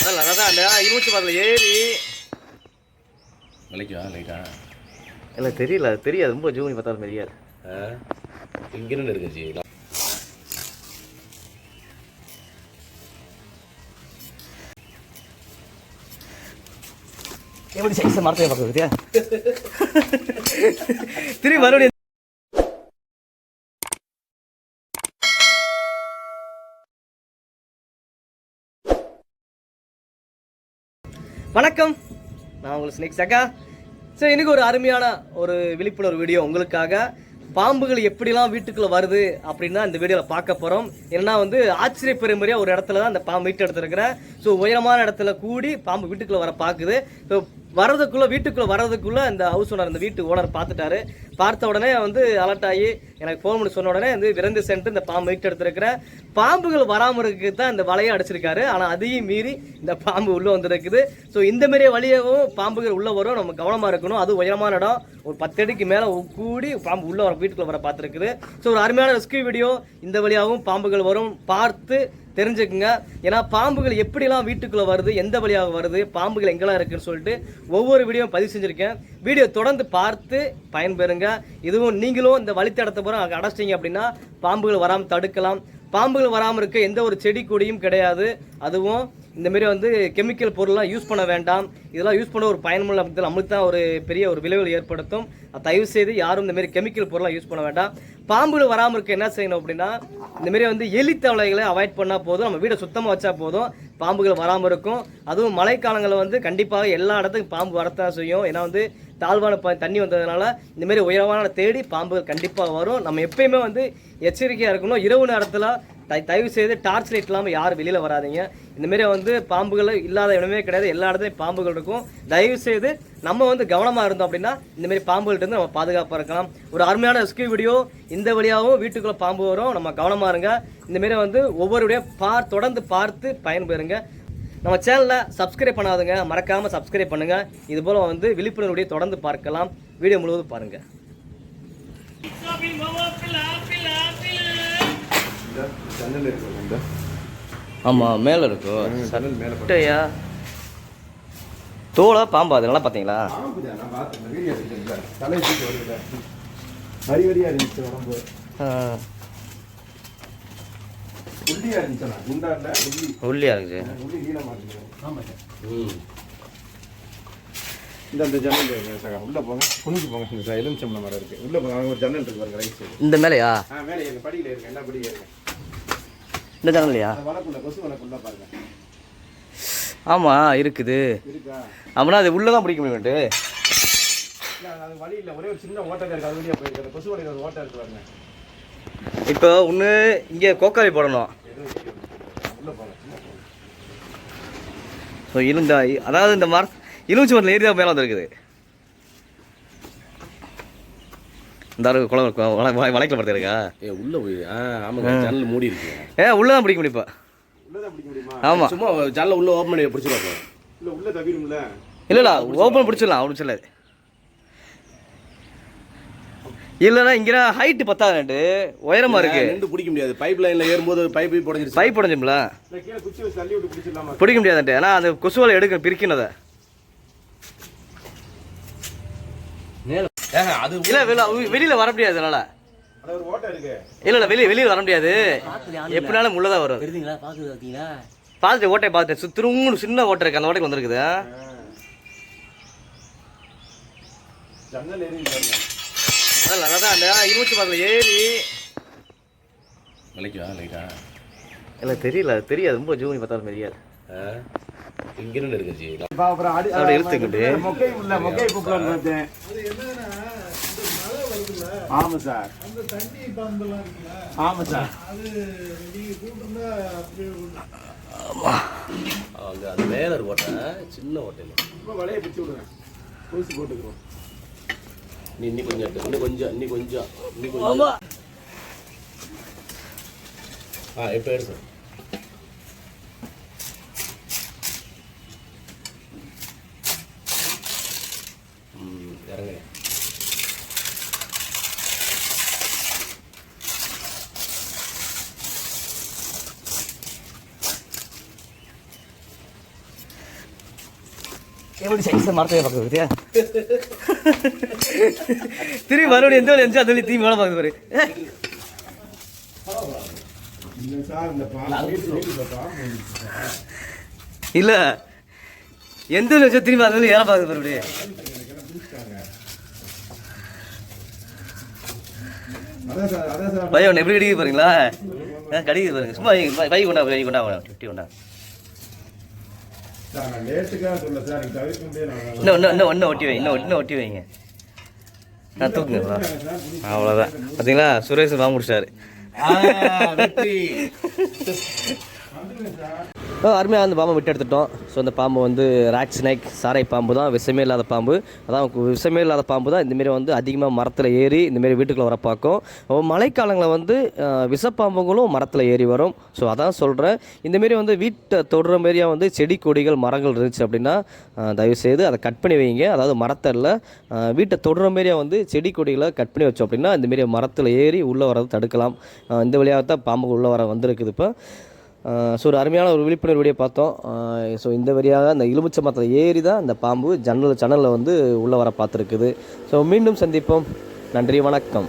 அதில் அதான் அந்த இருபத்தி பாதில் ஏறி. விலைக்கா லைட்டா? இல்லை தெரியல அது தெரியாது. ரொம்ப ஜூனி பார்த்தாலும் தெரியாது இங்கிருந்து இருக்குச்சு எப்படி சைஸை மரத்தை பார்க்க திரும்பி மறுபடியும் வணக்கம். நான் உங்களுக்கு ஸ்னேக் சக்கா சரி இன்னைக்கு ஒரு அருமையான ஒரு விழிப்புணர்வு வீடியோ உங்களுக்காக. பாம்புகள் எப்படிலாம் வீட்டுக்குள்ளே வருது அப்படின்னா இந்த வீடியோவில் பார்க்க போகிறோம் ஏன்னா வந்து ஆச்சரியப்பெருமறையாக ஒரு இடத்துல தான் அந்த பாம்பு மீட்டு எடுத்துருக்கிறேன். ஸோ உயரமான இடத்துல கூடி பாம்பு வீட்டுக்குள்ளே வர பார்க்குது. ஸோ வரதுக்குள்ளே வீட்டுக்குள்ளே வரதுக்குள்ளே அந்த ஹவுஸ் ஓனர் அந்த வீட்டு ஓனர் பார்த்துட்டாரு. பார்த்த உடனே வந்து அலர்ட் ஆகி எனக்கு ஃபோன் பண்ணி சொன்ன உடனே வந்து விரைந்து சென்று இந்த பாம்பு மீட்டு எடுத்திருக்கிறேன் பாம்புகள் வராமல் இருக்கு தான் இந்த வலையை அடிச்சிருக்காரு. ஆனால் அதையும் மீறி இந்த பாம்பு உள்ளே வந்திருக்குது. ஸோ இந்த மாதிரியே வழியாகவும் பாம்புகள் உள்ளே வரும். நம்ம கவனமாக இருக்கணும். அது உயரமான இடம். ஒரு பத்து அடிக்கு மேலே கூடி பாம்பு உள்ளே வர வீட்டுக்குள்ளே வர பார்த்துருக்குது. ஸோ ஒரு அருமையான ரெஸ்கியூ வீடியோ இந்த வழியாகவும் பாம்புகள் வரும். பார்த்து தெரிஞ்சுக்குங்க. ஏன்னா பாம்புகள் எப்படிலாம் வீட்டுக்குள்ளே வருது எந்த வழியாக வருது பாம்புகள் எங்கெல்லாம் இருக்குன்னு சொல்லிட்டு ஒவ்வொரு வீடியோவும் பதிவு செஞ்சுருக்கேன். வீடியோ தொடர்ந்து பார்த்து பயன்பெறுங்க. இதுவும் நீங்களும் இந்த வழித்தடத்தை பூரா அடைச்சிட்டிங்க அப்படின்னா பாம்புகள் வராமல் தடுக்கலாம். பாம்புகள் வராமல் இருக்க எந்த ஒரு செடி கொடியும் கிடையாது. அதுவும் இந்தமாரி வந்து கெமிக்கல் பொருள்லாம் யூஸ் பண்ண வேண்டாம். இதெல்லாம் யூஸ் பண்ண ஒரு பயன்முள்ள அப்படி நம்மளுக்கு தான் ஒரு பெரிய ஒரு விளைவுகள் ஏற்படுத்தும். தயவு செய்து யாரும் இந்தமாரி கெமிக்கல் பொருளாக யூஸ் பண்ண வேண்டாம். பாம்புகள் வராமல் இருக்க என்ன செய்யணும் அப்படின்னா இந்தமாரி வந்து எலித்தவளைகளை அவாய்ட் பண்ணால் போதும். நம்ம வீடை சுத்தமாக வச்சா போதும். பாம்புகள் வராமல் இருக்கும். அதுவும் மழைக்காலங்களில் வந்து கண்டிப்பாக எல்லா இடத்துக்கும் பாம்பு வரத்தான் செய்யும். ஏன்னா வந்து தாழ்வான ப தண்ணி வந்ததுனால இந்த மாதிரி உயரமான தேடி பாம்புகள் கண்டிப்பாக வரும். நம்ம எப்பயுமே வந்து எச்சரிக்கையாக இருக்கணும். இரவு நேரத்தில் த தயவு செய்து டார்ச் லைட் இல்லாமல் யாரும் வெளியில் வராதிங்க. இந்தமாரி வந்து பாம்புகள் இல்லாத இடமே கிடையாது. எல்லா இடத்துலையும் பாம்புகள் இருக்கும். தயவு செய்து நம்ம வந்து கவனமாக இருந்தோம் அப்படின்னா இந்தமாரி பாம்புகள்கிட்ட இருந்து நம்ம பாதுகாப்பாக இருக்கலாம். ஒரு அருமையான ரெஸ்கியூ வீடியோ இந்த வழியாகவும் வீட்டுக்குள்ளே பாம்பு வரும். நம்ம கவனமாக இருங்க. இந்தமாரி வந்து ஒவ்வொருடைய பார் தொடர்ந்து பார்த்து பயன்பெறுங்க. நம்ம சேனலை சப்ஸ்கிரைப் பண்ணாதுங்க. மறக்காமல் சப்ஸ்கிரைப் பண்ணுங்கள் இது போல் வந்து விழிப்புணர்வுடைய தொடர்ந்து பார்க்கலாம். வீடியோ முழுவதும் பாருங்கள் ஆமாம் மேலே இருக்கும் சட்டையா? தோலா பாம்பா அது நல்லா பார்த்தீங்களா வரி வரியா இருந்துச்சு உடம்பு. உள்ளியா இருந்துச்சா குண்டா இல்ல? உள்ளி உள்ளியா இருக்குது உள்ளி நீளமா இருந்துச்சு ஆமாம் ம். இந்த அந்த ஜன்னல் சகா உள்ள போங்க. குனிஞ்சு போங்க. இந்த ச- எலுமிச்சம்பழம் மரம் இருக்கு. உள்ள போங்க. ஒரு ஜன்னல் இருக்கு பாருங்க ரைட் சைடு இந்த மேலையா? ஆ மேலே ஏறுங்க படியில இருக்கு. என்ன படி ஏறுங்க இந்த ஜன்னல்லையா? அந்த வளக்குள்ள கொசு வளக்குள்ள பாருங்க. ஆமாம் இருக்குது. இருக்கா? அப்படின்னா அது உள்ளே தான் பிடிக்க முடியும்ட்டு. இல்ல அது வழி இல்ல. ஒரே ஒரு சின்ன ஓட்டை இருக்கு. அது வழியா போயிருக்கு. அந்த கொசு வலையில ஒரு ஓட்டை இருக்கு பாருங்க. இப்போ ஒன்று இங்கே கோக்காளி போடணும் எதுவும் செய்ய முடியாது. உள்ள போங்க சின்ன போங்க ஸோ இருந்த அதாவது இந்த மர இலுமிச்சி மரத்தில் ஏரியா மேலே வந்துருக்குது. இந்த அளவு குளம் வளைக்கல படுத்து இருக்கா ஏ உள்ள போய் ஆமாங்க ஜன்னல் மூடி இருக்கு. ஏ உள்ளே தான் பிடிக்க முடியுமா? ஆமாம் சும்மா ஜன்னல் உள்ள ஓப்பன் பண்ணி பிடிச்சிருவாங்க இல்ல உள்ள தவிரும்ல. இல்லை இல்லை ஓப்பன் பிடிச்சிடலாம் அப்படி சொல்லாது இல்லைன்னா இங்கே ஹைட்டு பத்தாது உயரமாக இருக்கு. நின்று பிடிக்க முடியாது. பைப் லைன்ல ஏறும்போது பைப் உடஞ்சிருச்சு பைப் பிடிச்சிடலாமா? பிடிக்க முடியாதுன்ட்டு. ஏன்னா அந்த கொசுவலை எடுக்க பிரிக்கணும் அதை இல்லை வெளில வெளியில் வர முடியாது அதனால. அது ஒரு ஓட்டை இருக்கு இல்லை இல்லை வெளியே வெளியில் வர முடியாது. எப்படினாலும் உள்ளே வரும். பார்த்துட்டு ஓட்டையை பார்த்துட்டு சுத்திரும் சின்ன ஓட்டை இருக்கு அந்த ஓட்டைக்கு வந்திருக்குது. அதில் அதான் அந்த இருபத்தி பாதில் ஏறி. விலைக்கா லைட்டா இல்லை தெரியல அது தெரியாது. ரொம்ப ஜூனி பார்த்தாலும் தெரியாது. இங்கிருந்து இருக்குச்சு இப்ப அப்புறம் அடி அப்படியே இழுத்துக்கிட்டு. மொக்கை உள்ள மொக்கை பார்த்தேன். ஆமா சார். ஆமா சார். அங்க அது மேல ஒரு ஓட்டை சின்ன ஓட்டையில. இப்போ வலையை பிடிச்சி விடுங்க ஊசி போட்டுக்கிறோம். நீ இன்னி கொஞ்சம் எட்டு. இன்னும் கொஞ்சம் இன்னி கொஞ்சம் இன்னி கொஞ்சம் ஆ இப்போ எடுத்து ம் எப்படி சைஸ் மரத்தையே பார்க்க பார்த்தியா திரும்பி மறுபடியும் எந்த வேலை இருந்துச்சு அந்த வழி திரும்பி வேலை பார்க்குது பாரு இல்ல எந்த வேலை இருந்துச்சோ திரும்பி அதுல ஏற வேலை பார்க்குது பாரு அப்படியே. பையன் எப்படி கடிக்க பாருங்களா? கடிக்க பாருங்க. சும்மா பை கொண்டா பை கொண்டா ஃபிஃப்டி கொண்டா. சார் நான் லேட்டுக்காக சொல்ல சார் நீங்க தவிர்க்க முடியாது நான் இன்னும் இன்னும் இன்னும் இன்னும் ஒட்டி வைங்க இன்னும் இன்னும் ஒட்டி வைங்க நான் தூக்குங்க அவ்வளோதான் பார்த்தீங்களா சுரேஷ் வா முடிச்சாரு அருமையாக அந்த பாம்பை விட்டு எடுத்துட்டோம். ஸோ அந்த பாம்பு வந்து ராக் ஸ்னேக் சாரை பாம்பு தான் விஷமே இல்லாத பாம்பு. அதான் விஷமே இல்லாத பாம்பு தான். இந்தமாரி வந்து அதிகமாக மரத்தில் ஏறி இந்தமாரி வீட்டுக்குள்ளே வர பார்க்கும். மழைக்காலங்களில் வந்து விஷப்பாம்புகளும் மரத்தில் ஏறி வரும். ஸோ அதான் சொல்கிறேன் இந்தமாரி வந்து வீட்டை தொடுற மாரியாக வந்து செடி கொடிகள் மரங்கள் இருந்துச்சு அப்படின்னா தயவுசெய்து அதை கட் பண்ணி வைங்க. அதாவது மரத்தில் வீட்டை தொடுற மாரியாக வந்து செடி கொடிகளை கட் பண்ணி வச்சோம் அப்படின்னா இந்தமாரி மரத்தில் ஏறி உள்ளே வரதை தடுக்கலாம். இந்த வழியாக தான் பாம்புகள் உள்ளே வர வந்திருக்குது இப்போ. ஸோ ஒரு அருமையான ஒரு விழிப்புணர்வு வீடியோ பார்த்தோம். ஸோ இந்த வழியாக அந்த எலுமிச்சை மரத்தில் ஏறி தான் அந்த பாம்பு ஜன்னல் ஜன்னலில் வந்து உள்ளே வர பார்த்துருக்குது. ஸோ மீண்டும் சந்திப்போம். நன்றி வணக்கம்.